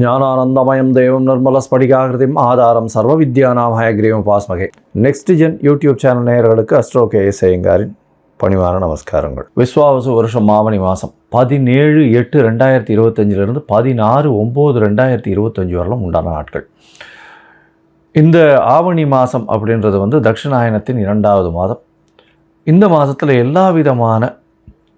ஞானானந்தமயம் தேவம் நிர்மல ஸ்படிகாகிருதிம் ஆதாரம் சர்வ வித்யானாம் ஹயக்ரீவம் பாஸ்மகை நெக்ஸ்ட் ஜென் யூடியூப் சேனல் நேயர்களுக்கு அஸ்ட்ரோ கே எஸ் ஐயங்காரின் பணிவான நமஸ்காரங்கள். விஸ்வாவசு வருஷம் மாமணி மாதம் பதினேழு எட்டு ரெண்டாயிரத்தி இருபத்தஞ்சிலிருந்து பதினாறு ஒம்பது ரெண்டாயிரத்தி இருபத்தஞ்சி வரலும் உண்டான நாட்கள். இந்த ஆவணி மாதம் அப்படின்றது வந்து தட்சிணாயனத்தின் இரண்டாவது மாதம். இந்த மாதத்தில் எல்லா விதமான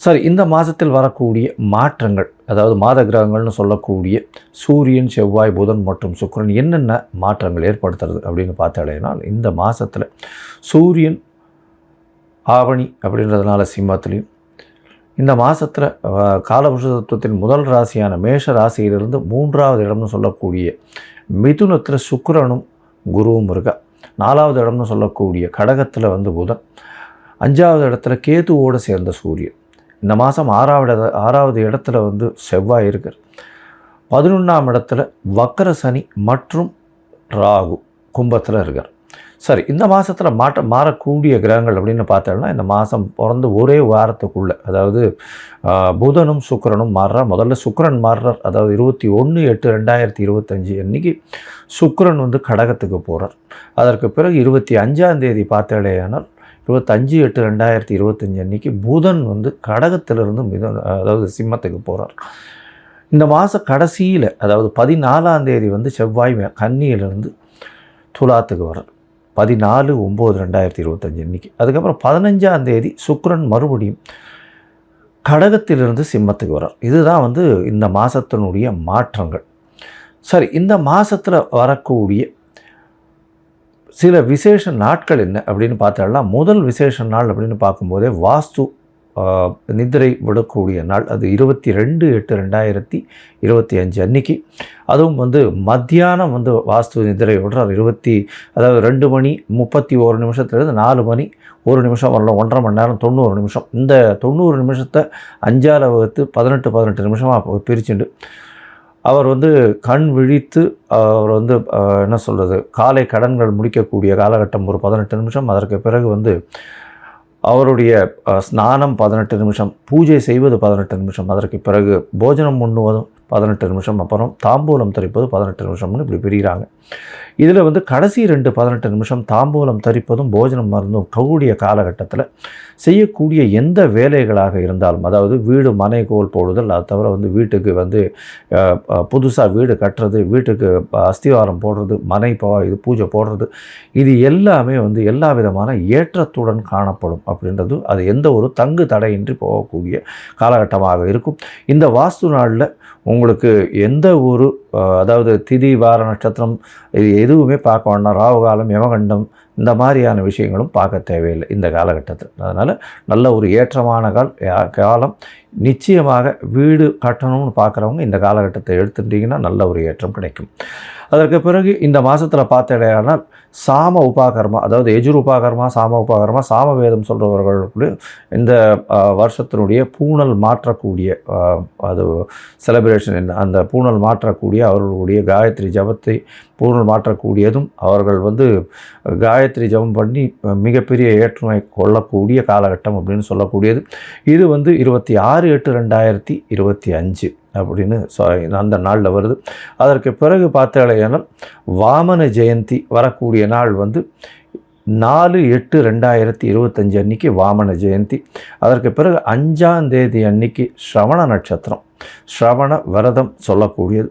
சரி இந்த மாதத்தில் வரக்கூடிய மாற்றங்கள் அதாவது மாத கிரகங்கள்னு சொல்லக்கூடிய சூரியன் செவ்வாய் புதன் மற்றும் சுக்கரன் என்னென்ன மாற்றங்கள் ஏற்படுத்துறது அப்படின்னு பார்த்தாலேனால் இந்த மாதத்தில் சூரியன் ஆவணி அப்படின்றதுனால சிம்மத்துலேயும் இந்த மாதத்தில் காலபுருஷ தத்துவத்தின் முதல் ராசியான மேஷ ராசியிலிருந்து மூன்றாவது இடம்னு சொல்லக்கூடிய மிதுனத்தில் சுக்கரனும் குருவும் இருக்கா. நாலாவது இடம்னு சொல்லக்கூடிய கடகத்தில் வந்து புதன் அஞ்சாவது இடத்துல கேதுவோடு சேர்ந்த சூரியன். இந்த மாதம் ஆறாவது ஆறாவது இடத்துல வந்து செவ்வாய் இருக்கார் பதினொன்றாம் இடத்துல வக்கர சனி மற்றும் ராகு கும்பத்தில் இருக்கார். சரி இந்த மாதத்தில் மாற்ற மாறக்கூடிய கிரகங்கள் அப்படின்னு பார்த்தோம்னா இந்த மாதம் பிறந்து ஒரே வாரத்துக்குள்ளே அதாவது புதனும் சுக்கரனும் மாறுறார் முதல்ல சுக்கரன் மாறுறார். அதாவது இருபத்தி ஒன்று எட்டு ரெண்டாயிரத்தி இருபத்தஞ்சி அன்னைக்கு சுக்கரன் வந்து கடகத்துக்கு போகிறார் அதற்கு பிறகு இருபத்தி அஞ்சாம் தேதி பார்த்தாலேயானால் இருபத்தஞ்சு எட்டு ரெண்டாயிரத்தி இருபத்தஞ்சி அன்னைக்கு புதன் வந்து கடகத்திலிருந்து மிதன் அதாவது சிம்மத்துக்கு போகிறார் இந்த மாத கடைசியில் அதாவது பதினாலாம் தேதி வந்து செவ்வாய் கன்னியிலிருந்து துலாத்துக்கு வர்றார். பதினாலு ஒம்பது ரெண்டாயிரத்தி இருபத்தஞ்சி அன்னைக்கு. அதுக்கப்புறம் பதினஞ்சாம் தேதி சுக்ரன் மறுபடியும் கடகத்திலிருந்து சிம்மத்துக்கு வரார் இதுதான் வந்து இந்த மாதத்தினுடைய மாற்றங்கள். சரி இந்த மாதத்தில் வரக்கூடிய சில விசேஷ நாட்கள் என்ன அப்படின்னு பார்த்தாலாம் முதல் விசேஷ நாள் அப்படின்னு பார்க்கும்போதே வாஸ்து நிதிரை விடக்கூடிய நாள். அது இருபத்தி ரெண்டு எட்டு ரெண்டாயிரத்தி இருபத்தி அஞ்சு அன்னைக்கு. அதுவும் வந்து மத்தியானம் வந்து வாஸ்து நிதிரை விடுறார். இருபத்தி அதாவது ரெண்டு மணி முப்பத்தி ஒரு நிமிஷத்துலேருந்து நாலு மணி ஒரு நிமிஷம் வரலாம் ஒன்றரை மணி நேரம் தொண்ணூறு நிமிஷம். இந்த தொண்ணூறு நிமிஷத்தை அஞ்சால் வகுத்து பதினெட்டு பதினெட்டு நிமிஷமாக பிரிச்சுண்டு. அவர் வந்து கண் விழித்து அவர் வந்து என்ன சொல்கிறது காலை கடன்கள் முடிக்கக்கூடிய காலகட்டம் ஒரு பதினெட்டு நிமிஷம். அதற்கு பிறகு வந்து அவருடைய ஸ்நானம் பதினெட்டு நிமிஷம் பூஜை செய்வது பதினெட்டு நிமிஷம். அதற்கு பிறகு போஜனம் உண்ணுவதும் பதினெட்டு நிமிஷம். அப்புறம் தாம்பூலம் தரிப்பது பதினெட்டு நிமிஷம்னு இப்படி பிரிகிறாங்க. இதில் வந்து கடைசி ரெண்டு பதினெட்டு நிமிஷம் தாம்பூலம் தரிப்பதும் போஜனம் மருந்தும் கூடிய காலகட்டத்தில் செய்யக்கூடிய எந்த வேலைகளாக இருந்தாலும் அதாவது வீடு மனை கோல் போடுதல் அது தவிர வந்து வீட்டுக்கு வந்து புதுசாக வீடு கட்டுறது வீட்டுக்கு அஸ்திவாரம் போடுறது மனை போ இது பூஜை போடுறது இது எல்லாமே வந்து எல்லா விதமான ஏற்றத்துடன் காணப்படும் அப்படின்றது அது எந்த ஒரு தங்கு தடையின்றி போகக்கூடிய காலகட்டமாக இருக்கும். இந்த வாஸ்து நாளில் உங்களுக்கு எந்த ஒரு அதாவது திதி வார நட்சத்திரம் இது எதுவுமே பார்க்க வேண்டாம். ராகு காலம் யமகண்டம் இந்த மாதிரியான விஷயங்களும் பார்க்க தேவையில்லை இந்த காலகட்டத்தில். அதனால் நல்ல ஒரு ஏற்றமான கால் யா- காலம். நிச்சயமாக வீடு கட்டணும்னு பார்க்குறவங்க இந்த காலகட்டத்தை எடுத்துட்டிங்கன்னா நல்ல ஒரு ஏற்றம் கிடைக்கும். அதற்கு பிறகு இந்த மாதத்தில் பார்த்தடையானால் சாம உபாகர்மா அதாவது எஜுர் உபாகர்மா சாம உபாகர்மா சாம வேதம் சொல்கிறவர்களுக்கு இந்த வருஷத்தினுடைய பூணல் மாற்றக்கூடிய அது செலிப்ரேஷன் என்ன அந்த பூணல் மாற்றக்கூடிய அவர்களுடைய காயத்ரி ஜபத்தை பூணல் மாற்றக்கூடியதும் அவர்கள் வந்து காயத்ரி ஜபம் பண்ணி மிகப்பெரிய ஏற்றுமை கொள்ளக்கூடிய காலகட்டம் அப்படின்னு சொல்லக்கூடியது. இது வந்து இருபத்தி ஆறு எட்டு ரெண்டாயிரத்தி இருபத்தி அஞ்சு அப்படின்னு சொ அந்த நாளில் வருது. அதற்கு பிறகு பார்த்தாலேயானால் வாமன ஜெயந்தி வரக்கூடிய நாள் வந்து நாலு எட்டு ரெண்டாயிரத்தி இருபத்தஞ்சு அன்னைக்கு வாமன ஜெயந்தி. அதற்கு பிறகு அஞ்சாம் தேதி அன்னைக்கு ஸ்ரவண நட்சத்திரம் ஸ்ரவண விரதம் சொல்லக்கூடியது.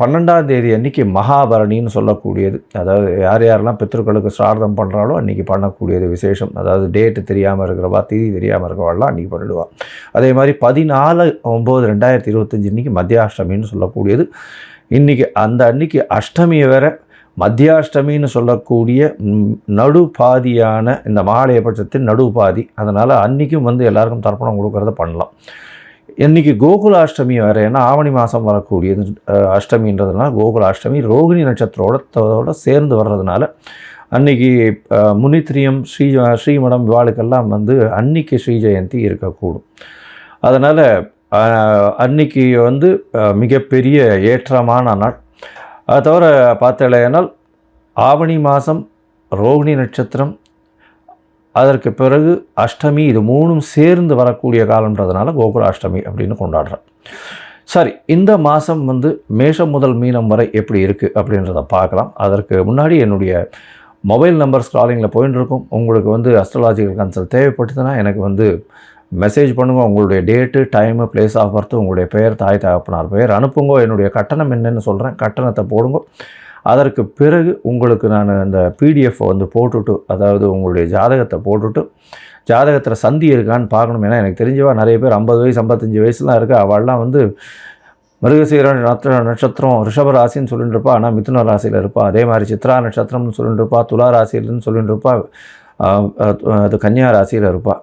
பன்னெண்டாம் தேதி அன்றைக்கி மகாபரணின்னு சொல்லக்கூடியது. அதாவது யார் யாரெல்லாம் பித்ருக்களுக்கு சிரார்த்தம் பண்ணுறாலோ அன்றைக்கி பண்ணக்கூடியது விசேஷம். அதாவது டேட்டு தெரியாமல் இருக்கிறவா திதி தெரியாமல் இருக்கிறவாள்லாம் அன்றைக்கி பண்ணிடுவாள் அதே மாதிரி பதினாலு ஒம்பது ரெண்டாயிரத்தி இருபத்தஞ்சி இன்றைக்கி மத்தியாஷ்டமின்னு சொல்லக்கூடியது. இன்றைக்கி அந்த அன்னைக்கு அஷ்டமியை வேற. மத்தியாஷ்டமின்னு சொல்லக்கூடிய நடுபாதியான இந்த மாலையபட்சத்தின் நடுபாதி. அதனால் அன்றைக்கும் வந்து எல்லாருக்கும் தர்ப்பணம் கொடுக்கறத பண்ணலாம். இன்னைக்கு கோகுலாஷ்டமி வேறு ஏன்னா ஆவணி மாதம் வரக்கூடியது அஷ்டமின்றதுனால கோகுல அஷ்டமி ரோகிணி நட்சத்திரத்தோட சேர்ந்து வர்றதுனால அன்னைக்கு முனித்திரியம் ஸ்ரீ ஸ்ரீமடம் இவாளுக்கெல்லாம் வந்து அன்னைக்கு ஸ்ரீ ஜெயந்தி இருக்கக்கூடும். அதனால் அன்னைக்கு வந்து மிகப்பெரிய ஏற்றமான நாள். அது தவிர பார்த்தலையானால் ஆவணி மாதம் ரோகிணி நட்சத்திரம் அதற்கு பிறகு அஷ்டமி இது மூணும் சேர்ந்து வரக்கூடிய காலன்றதுனால கோகுல அஷ்டமி அப்படின்னு கொண்டாடுறேன். சரி இந்த மாதம் வந்து மேஷம் முதல் மீனம் வரை எப்படி இருக்குது அப்படின்றத பார்க்கலாம். அதற்கு முன்னாடி என்னுடைய மொபைல் நம்பர் ஸ்க்ராலிங்கில் போயின்னு இருக்கும் உங்களுக்கு வந்து அஸ்ட்ராலாஜிக்கல் கன்சல்ட் தேவைப்பட்டதுன்னா எனக்கு வந்து மெசேஜ் பண்ணுங்கள் உங்களுடைய date time place of birth உங்களுடைய பெயர் தாய் தகப்பனார் பெயர் அனுப்புங்க. என்னுடைய கட்டணம் என்னென்னு சொல்கிறேன் கட்டணத்தை போடுங்க. அதற்கு பிறகு உங்களுக்கு நான் அந்த பிடிஎஃப்பை வந்து போட்டுட்டு அதாவது உங்களுடைய ஜாதகத்தை போட்டுட்டு ஜாதகத்தில் சந்தி இருக்கான்னு பார்க்கணும். ஏன்னா எனக்கு தெரிஞ்சவா நிறைய பேர் ஐம்பது வயசு ஐம்பத்தஞ்சு வயசுலாம் இருக்கா. அவள்லாம் வந்து மிருகசீர நட்ச நட்சத்திரம் ரிஷப ராசின்னு சொல்லிட்டு இருப்பா. ஆனால் மிதுன ராசியில் இருப்பா. அதே மாதிரி சித்ரா நட்சத்திரம்னு சொல்லிட்டு இருப்பா. துலா ராசியிலன்னு சொல்லிட்டு இருப்பா. அது கன்னியா ராசியில் இருப்பாள்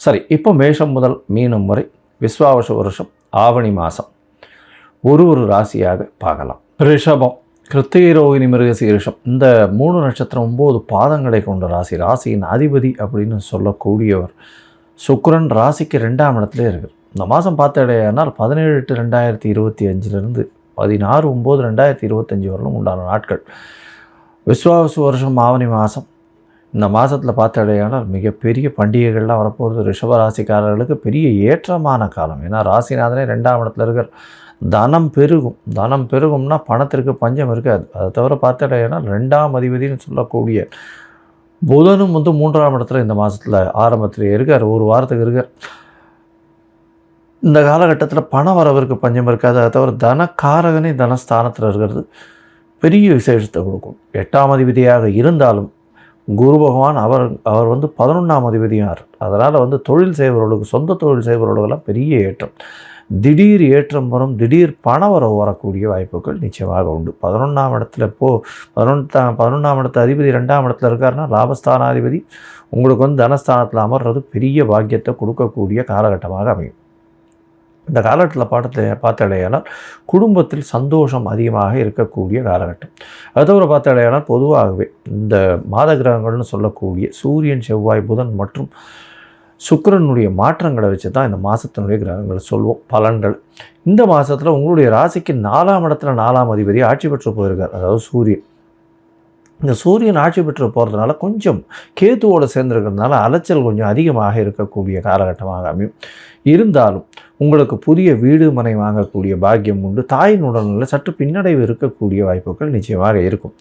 சரி இப்போ மேஷம் முதல் மீனம் வரை விஸ்வாவச வருஷம் ஆவணி மாதம் ஒரு ஒரு ராசியாக பார்க்கலாம். ரிஷபம் கிருத்திகை ரோகிணி மிருகசீரிஷம் இந்த மூணு நட்சத்திரம் ஒம்பது பாதங்களை கொண்ட ராசி. ராசியின் அதிபதி அப்படின்னு சொல்லக்கூடியவர் சுக்கரன் ராசிக்கு ரெண்டாம் இடத்துல இருக்குது இந்த மாதம் பார்த்தடையானால் பதினேழு எட்டு ரெண்டாயிரத்தி இருபத்தி அஞ்சிலிருந்து பதினாறு ஒம்பது ரெண்டாயிரத்தி இருபத்தஞ்சி வரலும் உண்டான நாட்கள். விஸ்வாவசு வருஷம் ஆவணி மாதம் இந்த மாதத்தில் பார்த்தடையானால் மிகப்பெரிய பண்டிகைகள்லாம் வரப்போகிறது ரிஷபராசிக்காரர்களுக்கு பெரிய ஏற்றமான காலம். ஏன்னா ராசிநாதனே ரெண்டாம் இடத்துல இருக்கிற தனம் பெருகும். தனம் பெருகும்னா பணத்திற்கு பஞ்சம் இருக்காது. அதை தவிர பார்த்தடையானால் ரெண்டாம் அதிபதினு சொல்லக்கூடிய புதனும் வந்து மூன்றாம் இடத்துல இந்த மாதத்தில் ஆரம்பத்தில் இருக்கார். ஒரு வாரத்துக்கு இருக்கார். இந்த காலகட்டத்தில் பண வரவருக்கு பஞ்சம் இருக்காது. அதை தவிர தனக்காரகனே தனஸ்தானத்தில் இருக்கிறது. பெரிய விசேஷத்தை கொடுக்கும். எட்டாம் அதிபதியாக இருந்தாலும் குரு பகவான் அவர் அவர் வந்து பதினொன்றாம் அதிபதியார் அதனால் வந்து தொழில் செய்பவர்களுக்கு சொந்த தொழில் செய்பவர்களுக்கெல்லாம் பெரிய ஏற்றம். திடீர் ஏற்றம் வரும் திடீர் பண வரவு வரக்கூடிய வாய்ப்புகள் நிச்சயமாக உண்டு. பதினொன்றாம் இடத்துல போ பதினொன்றாம் பதினொன்றாம் இடத்து அதிபதி ரெண்டாம் இடத்துல இருக்காருன்னா லாபஸ்தானாதிபதி உங்களுக்கு வந்து தனஸ்தானத்தில் அமர்றது பெரிய பாக்கியத்தை கொடுக்கக்கூடிய காலகட்டமாக அமையும். இந்த காலகட்டத்தில் பாடத்தை பார்த்தடையானால் குடும்பத்தில் சந்தோஷம் அதிகமாக இருக்கக்கூடிய காலகட்டம். அது தவிர பார்த்தடையானால் பொதுவாகவே இந்த மாத கிரகங்கள்னு சொல்லக்கூடிய சூரியன் செவ்வாய் புதன் மற்றும் சுக்கரனுடைய மாற்றங்களை வச்சு தான் இந்த மாதத்தினுடைய கிரகங்களை சொல்வோம். பலன்கள். இந்த மாதத்தில் உங்களுடைய ராசிக்கு நாலாம் இடத்துல நாலாம் அதிபதி ஆட்சி பெற்று போயிருக்கார். அதாவது சூரியன். இந்த சூரியன் ஆட்சி பெற்று போகிறதுனால கொஞ்சம் கேத்துவோடு சேர்ந்துருக்கிறதுனால அலைச்சல் கொஞ்சம் அதிகமாக இருக்கக்கூடிய காலகட்டமாக அமையும். இருந்தாலும் உங்களுக்கு புதிய வீடு மனை வாங்கக்கூடிய பாக்கியம் உண்டு. தாயின் உடல்நிலை சற்று பின்னடைவு இருக்கக்கூடிய வாய்ப்புகள் நிச்சயமாக இருக்கும்.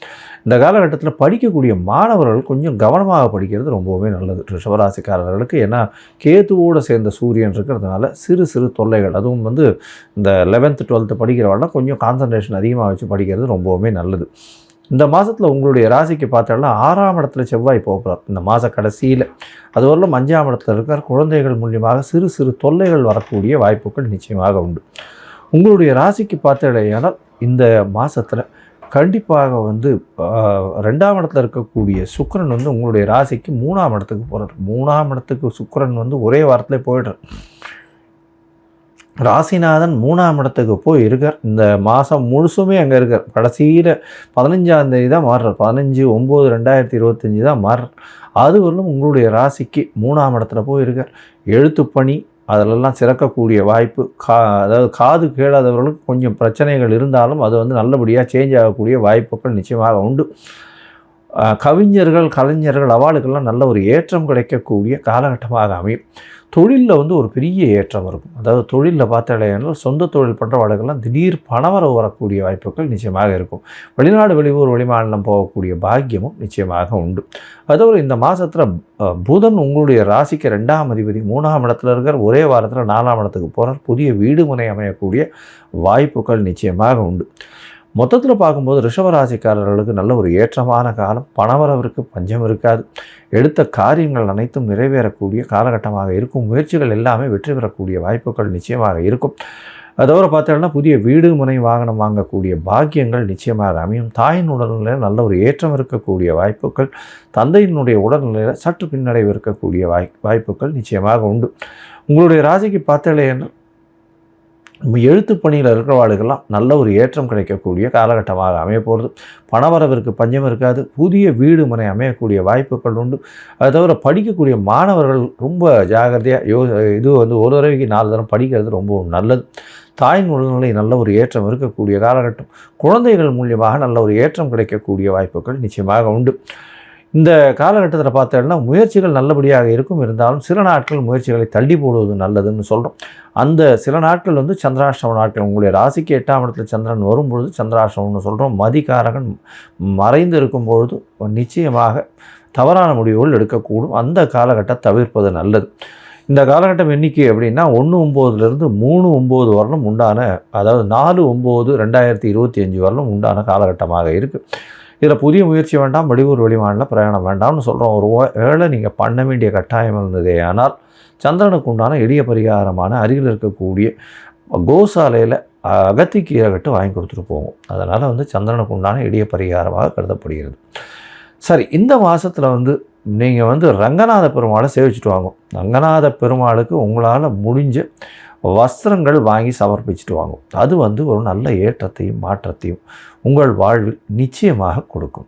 இந்த காலகட்டத்தில் படிக்கக்கூடிய மாணவர்கள் கொஞ்சம் கவனமாக படிக்கிறது ரொம்பவுமே நல்லது. ரிஷபராசிக்காரர்களுக்கு ஏன்னா கேத்துவோடு சேர்ந்த சூரியன் இருக்கிறதுனால சிறு சிறு தொல்லைகள் அதுவும் வந்து இந்த லெவன்த்து டுவெல்த்து படிக்கிறவங்களாம் கொஞ்சம் கான்சன்ட்ரேஷன் அதிகமாக வச்சு படிக்கிறது ரொம்பவுமே நல்லது. இந்த மாதத்தில் உங்களுடைய ராசிக்கு பார்த்தோம்னா ஆறாம் இடத்துல செவ்வாய் போகிறார் இந்த மாத கடைசியில். அதுவரையிலும் அஞ்சாம் இடத்துல இருக்கிற குழந்தைகள் மூலியமாக சிறு சிறு தொல்லைகள் வரக்கூடிய வாய்ப்புகள் நிச்சயமாக உண்டு. உங்களுடைய ராசிக்கு பார்த்தடையானால் இந்த மாதத்தில் கண்டிப்பாக வந்து ரெண்டாம் இடத்துல இருக்கக்கூடிய சுக்கரன் வந்து உங்களுடைய ராசிக்கு மூணாம் இடத்துக்கு போகிறார் மூணாம் இடத்துக்கு சுக்கரன் வந்து ஒரே வாரத்தில் போயிடுறார். ராசிநாதன் மூணாம் இடத்துக்கு போய் இருக்கார். இந்த மாதம் முழுசுமே அங்கே இருக்கார். கடைசியில் பதினஞ்சாந்தேதி தான் மாறுறார். பதினஞ்சு ஒம்பது ரெண்டாயிரத்தி இருபத்தஞ்சி தான் மாறுறார். அதுவரையிலும் உங்களுடைய ராசிக்கு மூணாம் இடத்துல போய் இருக்கார். எழுத்துப்பணி அதிலெல்லாம் சிறக்கக்கூடிய வாய்ப்பு கா அதாவது காது கேளாதவர்களுக்கு கொஞ்சம் பிரச்சனைகள் இருந்தாலும் அது வந்து நல்லபடியாக சேஞ்ச் ஆகக்கூடிய வாய்ப்புகள் நிச்சயமாக உண்டு. கவிஞர்கள் கலைஞர்கள் அவார்டுகள்லாம் நல்ல ஒரு ஏற்றம் கிடைக்கக்கூடிய காலகட்டமாக அமையும். தொழிலில் வந்து ஒரு பெரிய ஏற்றம் இருக்கும். அதாவது தொழிலில் பார்த்தாலேனால் சொந்த தொழில் பண்ணுறவாளுக்கெல்லாம் திடீர் பணவரவு வரக்கூடிய வாய்ப்புகள் நிச்சயமாக இருக்கும். வெளிநாடு வெளியூர் வெளிமாநிலம் போகக்கூடிய பாக்கியமும் நிச்சயமாக உண்டு. அதோடு இந்த மாதத்தில் புதன் உங்களுடைய ராசிக்கு ரெண்டாம் அதிபதி மூணாம் இடத்துல இருக்கிற ஒரே வாரத்தில் நாலாம் இடத்துக்கு போகிறார் புதிய வீடு முனை அமையக்கூடிய வாய்ப்புகள் நிச்சயமாக உண்டு. மொத்தத்தில் பார்க்கும்போது ரிஷபராசிக்காரர்களுக்கு நல்ல ஒரு ஏற்றமான காலம். பணவரவிற்கு பஞ்சம் இருக்காது. எடுத்த காரியங்கள் அனைத்தும் நிறைவேறக்கூடிய காலகட்டமாக இருக்கும். முயற்சிகள் எல்லாமே வெற்றி பெறக்கூடிய வாய்ப்புகள் நிச்சயமாக இருக்கும். அதோடு பார்த்தோம்னா புதிய வீடு முனை வாகனம் வாங்கக்கூடிய பாக்கியங்கள் நிச்சயமாக அமையும். தாயின் உடல்நிலையில் நல்ல ஒரு ஏற்றம் இருக்கக்கூடிய வாய்ப்புகள். தந்தையினுடைய உடல்நிலையில் சற்று பின்னடைவு இருக்கக்கூடிய வாய் வாய்ப்புகள் நிச்சயமாக உண்டு. உங்களுடைய ராசிக்கு பார்த்தலையென்றால் எழுத்து பணியில் இருக்கிறவாளுக்கெல்லாம் நல்ல ஒரு ஏற்றம் கிடைக்கக்கூடிய காலகட்டமாக அமைய போகிறது பணவரவிற்கு பஞ்சம் இருக்காது. புதிய வீடு மனை அமையக்கூடிய வாய்ப்புகள் உண்டு. அது தவிர படிக்கக்கூடிய மாணவர்கள் ரொம்ப ஜாகிரதையாக யோ இது வந்து ஒரு தடவைக்கு நாலு தரம் படிக்கிறது ரொம்ப நல்லது. தாயின் உடல்நிலை நல்ல ஒரு ஏற்றம் இருக்கக்கூடிய காலகட்டம். குழந்தைகள் மூலியமாக நல்ல ஒரு ஏற்றம் கிடைக்கக்கூடிய வாய்ப்புகள் நிச்சயமாக உண்டு. இந்த காலகட்டத்தில் பார்த்தோம்னா முயற்சிகள் நல்லபடியாக இருக்கும். இருந்தாலும் சில நாட்கள் முயற்சிகளை தள்ளி போடுவது நல்லதுன்னு சொல்கிறோம் அந்த சில நாட்கள் வந்து சந்திராஷ்டம நாட்கள். உங்களுடைய ராசிக்கு எட்டாம் இடத்துல சந்திரன் வரும்பொழுது சந்திராஷ்டமம்னு சொல்கிறோம் மதிகாரகன் மறைந்து இருக்கும் பொழுது நிச்சயமாக தவறான முடிவுகள் எடுக்கக்கூடும். அந்த காலகட்டம் தவிர்ப்பது நல்லது. இந்த காலகட்டம் எண்ணிக்கை அப்படின்னா ஒன்று ஒம்போதுலேருந்து மூணு ஒம்பது வரலும் உண்டான அதாவது நாலு ஒம்பது ரெண்டாயிரத்தி இருபத்தி அஞ்சு வரலும் உண்டான காலகட்டமாக இருக்குது இதில் புதிய முயற்சி வேண்டாம் வெளியூர் வெளிமாநில பிரயாணம் வேண்டாம்னு சொல்கிறோம் ஒரு வேளை நீங்கள் பண்ண வேண்டிய கட்டாயம் இருந்ததே ஆனால் சந்திரனுக்கு உண்டான எளிய பரிகாரமான அருகில் இருக்கக்கூடிய கோசாலையில் அகத்திக்கீரை கட்டு வாங்கி கொடுத்துட்டு போவோம். அதனால் வந்து சந்திரனுக்கு உண்டான எளிய பரிகாரமாக கருதப்படுகிறது. சரி இந்த மாதத்தில் வந்து நீங்கள் வந்து ரங்கநாத பெருமாளை சேவிச்சுட்டு வாங்க. ரங்கநாத பெருமாளுக்கு உங்களால் முடிஞ்ச வஸ்திரங்கள் வாங்கி சமர்ப்பிச்சுட்டு வாங்கும். அது வந்து ஒரு நல்ல ஏற்றத்தையும் மாற்றத்தையும் உங்கள் வாழ்வில் நிச்சயமாக கொடுக்கும்.